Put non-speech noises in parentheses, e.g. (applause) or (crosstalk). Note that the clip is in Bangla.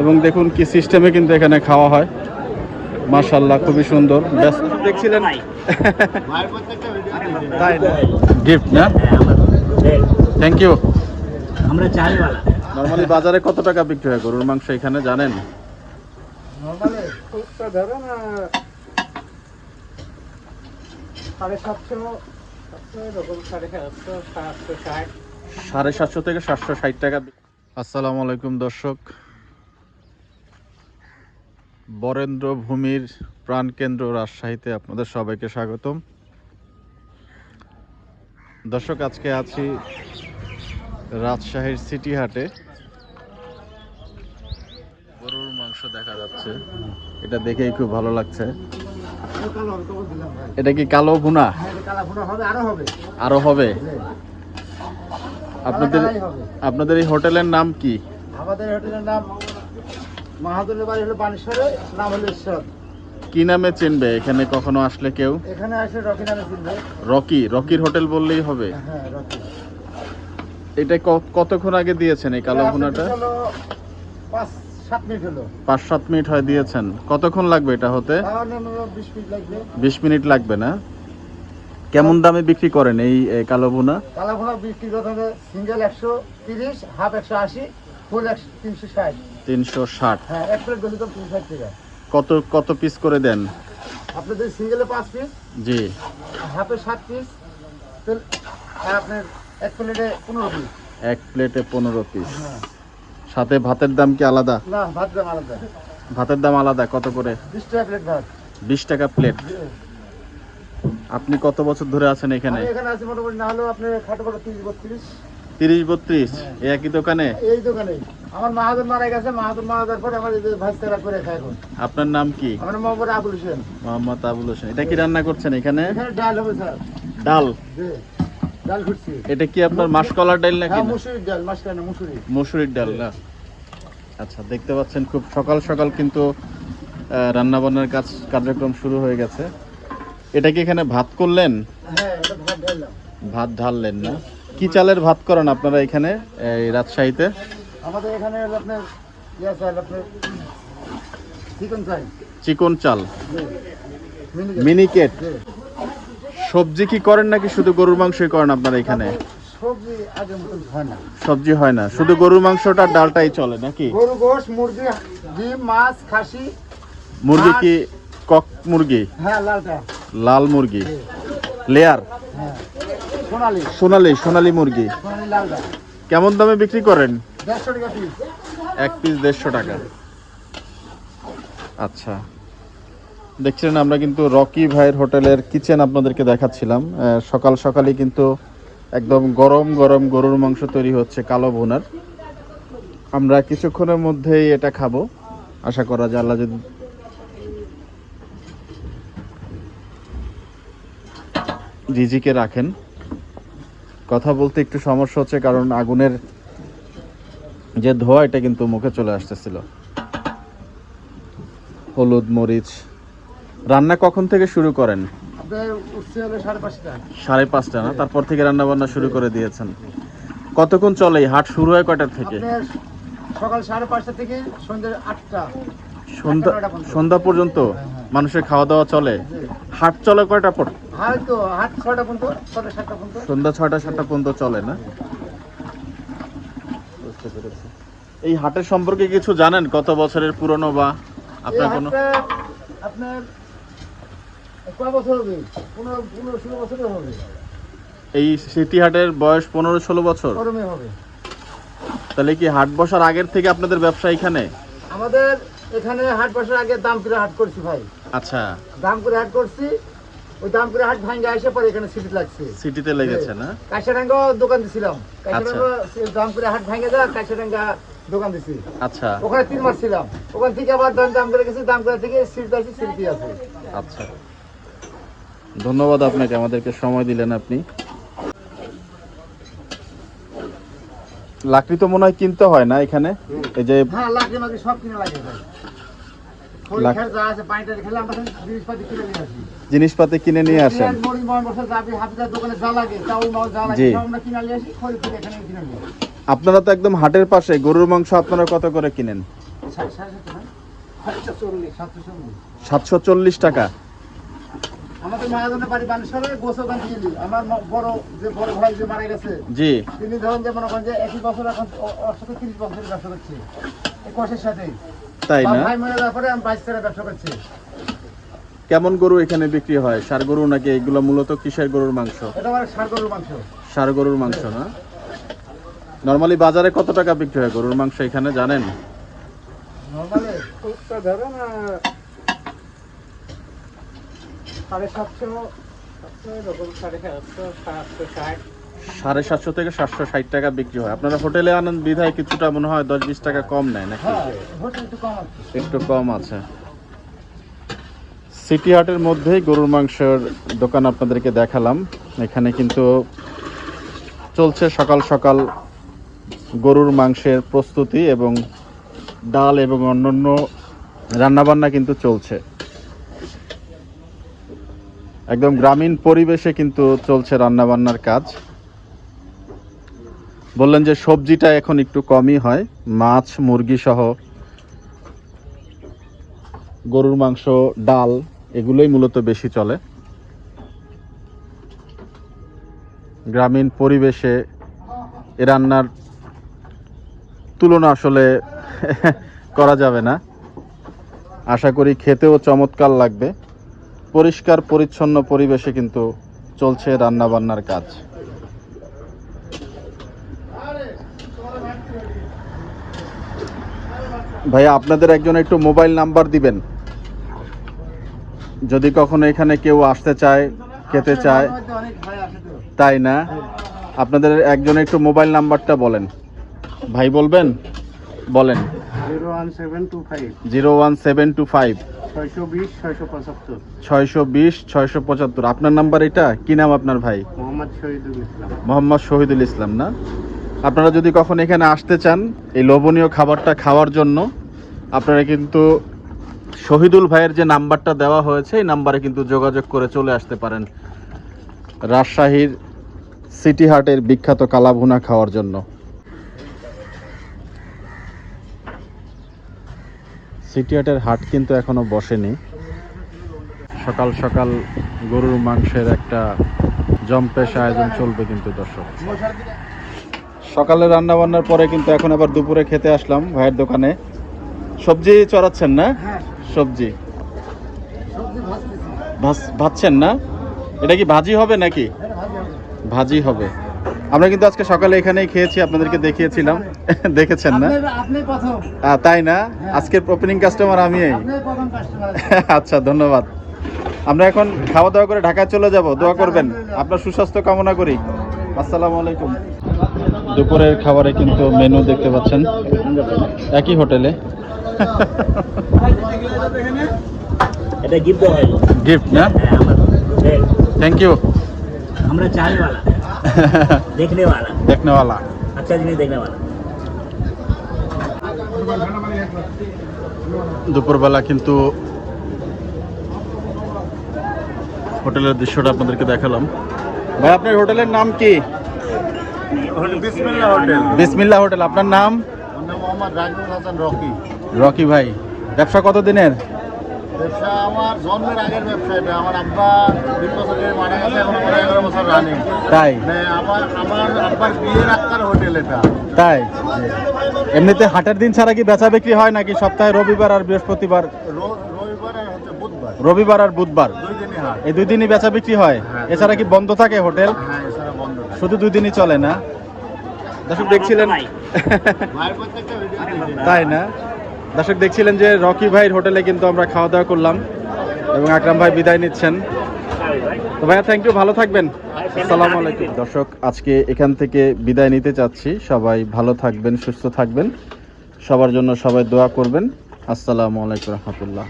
এবং দেখুন কি সিস্টেমে কিন্তু এখানে খাওয়া হয়। মাশাল্লাহ খুবই সুন্দর। দেখছিলেন? গিফট না? থ্যাংক ইউ আমরা চাইওয়ালা নর্মালি বাজারে কত টাকা বিক্রি হয়? গরুর মাংস এখানে জানেন? সাড়ে সাতশো থেকে সাতশো ষাট টাকা। আসসালামু আলাইকুম দর্শক। বরেন্দ্র ভূমির প্রাণকেন্দ্র রাজশাহীতে আপনাদের সবাইকে স্বাগতম। দর্শক, আজকে আছি রাজশাহীর সিটি হাটে। গরুর মাংস দেখা যাচ্ছে। এটা দেখেই খুব ভালো লাগছে। এটা কি কালো ভুনা? আরও হবে। আপনাদের আপনাদের এই হোটেলের নাম কি? আমাদের হোটেলের নাম মাহাদুরের বাড়ি হলো বানেশ্বরে নাম হলো ঈশ্বর। কি নামে চিনবে? এখানে কখনো আসলে কেউ? এখানে রকি নামে চিনবে। রকি? রকির হোটেল বললেই হবে। হ্যাঁ রকি। এটা কতক্ষণ আগে দিয়েছেন এই কালো ভুনাটা? পাঁচ সাত মিনিট হলো। পাঁচ সাত মিনিট হয় দিয়েছেন। কতক্ষণ লাগবে এটা হতে? বিশ মিনিট লাগবে। না? কেমন দামে বিক্রি করেন এই কালো ভুনা? কালা ফোনা বিক্রি করতে সিঙ্গেল একশো তিরিশ হাফ একশো আশি। তিনশো ষাট। হ্যাঁ কত কত পিস করে দেন? আপনি যদি সিঙ্গেলে পাঁচ পিস জি। হাফে সাত পিস আপনার এক প্লেটে পনেরো পিস এক প্লেটে পনেরো পিস হ্যাঁ। সাথে ভাতের দাম কি আলাদা? না ভাত দাম আলাদা। ভাতের দাম আলাদা কত করে? বিশ টাকা প্লেট ভাত। বিশ টাকা প্লেট আপনি কত বছর ধরে আছেন এখানে? এখানে আছি মোটামুটি না হলেও আপনি খাটো খাটো তিরিশ বত্রিশ। তিরিশ বত্রিশ এই একই দোকানে? এই দোকানে। আমার মাহাদুর মারা গেছে মাহাদুর মারা যাওয়ার পরে আমার যে করে খাই এখন। আপনার নাম কি? আমার মোহাম্মদ আবুল হোসেন। মোহাম্মদ আবুল হোসেন। এটা কি রান্না করছেন এখানে? ডাল হবে স্যার। ডাল? ডাল খুঁজছি এটা কি আপনার মাসকলার ডাল নাকি হ্যাঁ না? মুসুরির ডাল মাসকানা মুসুরি। মসুরির ডাল না? আচ্ছা দেখতে পাচ্ছেন খুব সকাল সকাল কিন্তু রান্না বান্নার কাজ কার্যক্রম শুরু হয়ে গেছে। এটা কি এখানে ভাত করলেন? হ্যাঁ ভাত ঢাললেন না? কি চালের ভাত করেন আপনারা এখানে এই রাজশাহীতে? আমাদের এখানে আপনার ইয়া চাল আপনার চিকেন চাই চিকন চাল। মিনিকেট। মিনিকেট। সবজি কি করেন নাকি শুধু গরুর মাংসই করেন আপনারা এখানে? সবজি আগের মতন হয় না। সবজি হয় না। শুধু গরুর মাংসটা ডালটাই চলে নাকি? গরু গোশ মুরগি ডিম মাছ খাসি। মুরগি কি কক মুরগি? হ্যাঁ লালটা। লাল মুরগি। লেয়ার? হ্যাঁ। সোনালি। সোনালি সোনালি মুরগি। কেমন দামে বিক্রি করেন? এক পিস দেড়শো টাকা। আচ্ছা। দেখছিলেন আমরা কিন্তু রকি ভাইয়ের হোটেলের কিচেন আপনাদেরকে দেখাচ্ছিলাম। সকাল সকালই কিন্তু একদম গরম গরম গরুর মাংস তৈরি হচ্ছে কালো ভুনার। আমরা কিছুক্ষণের মধ্যেই এটা খাব। আশা করা যায় আল্লাহ যদি রিজিকে রাখেন। কথা বলতে একটু সমস্যা হচ্ছে কারণ আগুনের যে ধোয়া এটা কিন্তু মুখে চলে আসতেছিল। হলুদ মরিচ। রান্না কখন থেকে শুরু করেন? সাড়ে পাঁচটা। না? তারপর থেকে রান্না বান্না শুরু করে দিয়েছেন। কতক্ষণ চলে? হাট শুরু হয় কয়টার থেকে? সকাল সাড়ে পাঁচটা থেকে সন্ধ্যে আটটা। সন্ধ্যা পর্যন্ত। সন্ধ্যা পর্যন্ত মানুষের খাওয়া দাওয়া চলে। হাট চলে কয়টা পর? হাট ছটা সাতটা পর্যন্ত। সন্ধ্যা ছয়টা সাতটা পর্যন্ত চলে না? বুঝতে পেরেছি। এই হাটের সম্পর্কে কিছু জানেন? কত বছরের পুরনো বা আপনার কোনো আপনার কয় বছর হবে? পনেরো পনেরো ষোলো বছরের হবে। এই সিটি হাটের বয়স পনেরো ষোলো বছর। হবে। তাহলে কি হাট বসার আগের থেকে আপনাদের ব্যবসা এখানে? আমাদের এখানে হাট বসার আগে দাম করে হাট করছি ভাই। আচ্ছা। দাম করে হাট করছি ওই দাম করে হাট ভাঙ্গে আসে পরে এখানে সিটি লাগছে। সিটিতে লেগেছে না? কাশারাঙ্গা দোকান দিছিলাম। আচ্ছা। কাশারাঙ্গা দাম করে হাট ভাঙ্গে যা কাশারাঙ্গা দোকান দিছি। আচ্ছা। ওখানে তিন মাস ছিলাম। ওখান থেকে আবার দাম দাম করে গেছি দাম করে থেকে সিট আছে সিটি আছে। আচ্ছা। ধন্যবাদ আপনাকে আমাদেরকে সময় দিলেন আপনি। লাকড়ি তো মনে হয় কিনতে হয় না এখানে? এই যে হ্যাঁ লাগে মাগে সব কিনে লাগে জিনিসপাতি কিনে নিয়ে আসি। জিনিসপাতি কিনে নিয়ে আসেন। আপনারা তো একদম হাটের পাশে গরুর মাংস আপনারা কত করে কিনেন? সাতশো চল্লিশ টাকা। আমাদের মহাজনের বাড়ি বানেশ্বরে গোসল গান গেলি আমার বড় যে বড় ভাই যে মারা গেছে জি। তিনি ধরেন যে মনে করেন যে একই বছর এখন ও- তিরিশ বছরের ব্যবসা করছি। এই কষের সাথে। তাই না? ভাই মরে যাওয়ার পরে আমি বাইশ টাকা ব্যবসা করছি। কেমন গরু এখানে বিক্রি হয়? সার গরু নাকি এগুলো মূলত কিসের গরুর মাংস? এটা আমার ষাট গরুর মাংস। সার গরুর মাংস না? নর্মালি বাজারে কত টাকা বিক্রি হয় গরুর মাংস এখানে জানেন? নর্মালি ধরেন সাড়ে সাতশো সাড়ে থেকে সাতশো ষাট টাকা বিক্রি হয়। আপনারা হোটেলে আনেন বিধায় কিছুটা মনে হয় দশ বিশ টাকা কম নেয় নাকি? হ্যাঁ একটু কম আছে। একটু কম আছে। সিটি হাটের মধ্যেই গরুর মাংসের দোকান আপনাদেরকে দেখালাম। এখানে কিন্তু চলছে সকাল সকাল গরুর মাংসের প্রস্তুতি এবং ডাল এবং অন্যান্য রান্নাবান্না কিন্তু চলছে। একদম গ্রামীণ পরিবেশে কিন্তু চলছে রান্নাবান্নার কাজ। বললেন যে সবজিটা এখন একটু কমই হয়, মাছ, মুরগি সহ গরুর মাংস, ডাল এগুলোই মূলত বেশি চলে। গ্রামীণ পরিবেশে এ রান্নার তুলনা আসলে (laughs) করা যাবে না। আশা করি খেতেও চমৎকার লাগবে। পরিষ্কার, পরিচ্ছন্ন পরিবেশে কিন্তু চলছে রান্না বান্নার কাজ। ভাইয়া, আপনাদের একজন একটু মোবাইল নাম্বার দিবেন। যদি কখনো এখানে কেউ আসতে চায়, খেতে চায়, তাই না? আপনাদের একজন একটু মোবাইল নাম্বারটা বলেন। ভাই বলবেন? বলেন। Zero one seven two five. ছয়শো বিশ ছয়শো পঁচাত্তর। আপনার নাম্বার এটা? কি নাম আপনার ভাই? মোহাম্মদ শহীদুল ইসলাম। মোহাম্মদ শহীদুল ইসলাম না? আপনারা যদি কখন এখানে আসতে চান এই লোভনীয় খাবারটা খাওয়ার জন্য আপনারা কিন্তু শহীদুল ভাইয়ের যে নাম্বারটা দেওয়া হয়েছে এই নাম্বারে কিন্তু যোগাযোগ করে চলে আসতে পারেন রাজশাহীর সিটি হাটের বিখ্যাত কালাভুনা খাওয়ার জন্য। সিটি হাটের হাট কিন্তু এখনও বসেনি। সকাল সকাল গরুর মাংসের একটা জম্পেশ আয়োজন চলবে কিন্তু দর্শক। সকালে রান্না বান্নার পরে কিন্তু এখন আবার দুপুরে খেতে আসলাম ভাইয়ের দোকানে। সবজি চড়াচ্ছেন না? হ্যাঁ। সবজি। সবজি ভাজ- ভাজছেন না? এটা কি ভাজি হবে নাকি? ভাজি হবে। আমরা কিন্তু আজকে সকালে এখানেই খেয়েছি আপনাদেরকে দেখিয়েছিলাম। (laughs) দেখেছেন না? তাই না? আজকের ওপেনিং কাস্টমার আমি (laughs) আচ্ছা ধন্যবাদ। আমরা এখন খাওয়া দাওয়া করে ঢাকায় চলে যাব। দোয়া করবেন। আপনার সুস্বাস্থ্য কামনা করি। আসসালামু আলাইকুম। দুপুরের খাবারে কিন্তু মেনু দেখতে পাচ্ছেন। একই হোটেলে। এটা গিফট গিফট না? থ্যাংক ইউ আমরা চাইওয়ালা देखने वाला দেখনে वाला अच्छा जिनिस देखने वाला দুপুরবেলা কিন্তু হোটেলের দৃশ্যটা আপনাদেরকে দেখালাম ভাই আপনার হোটেলের নাম কি বিসমিল্লাহ হোটেল বিসমিল্লা হোটেল আপনার নাম মোহাম্মদ রাজমুল হাসান রকি রকি ভাই ব্যবসা কত দিনের ব্যবসা আমার জন্মের আগের ব্যবসা এটা আমার আব্বা বিশ বছরের মারা গেছে এখন আমার এগারো বছর রানিং তাই? মানে আমার আমার আব্বার বিয়ের হোটেল এটা। তাই? এমনিতে হাটের দিন ছাড়া কি বেচা বিক্রি হয় নাকি সপ্তাহে রবিবার আর বৃহস্পতিবার? রবিবার আর হচ্ছে বুধবার। রবিবার আর বুধবার? এই দুই দিনই বেচা বিক্রি হয়? হ্যাঁ। এছাড়া কি বন্ধ থাকে হোটেল হ্যাঁ এছাড়া বন্ধ থাকে। শুধু দুই দিনই চলে না? দর্শক দেখছিলেন। তাই না? দর্শক, দেখছিলেন যে রকি ভাইয়ের হোটেলে কিন্তু আমরা খাওয়া দাওয়া করলাম এবং আকরাম ভাই বিদায় নিচ্ছেন। তো ভাইয়া থ্যাংক ইউ ভালো থাকবেন। আসসালাম আলাইকুম। দর্শক, আজকে এখান থেকে বিদায় নিতে চাচ্ছি। সবাই ভালো থাকবেন, সুস্থ থাকবেন। সবার জন্য সবাই দোয়া করবেন। আসসালামু আলাইকুম রহমতুল্লাহ।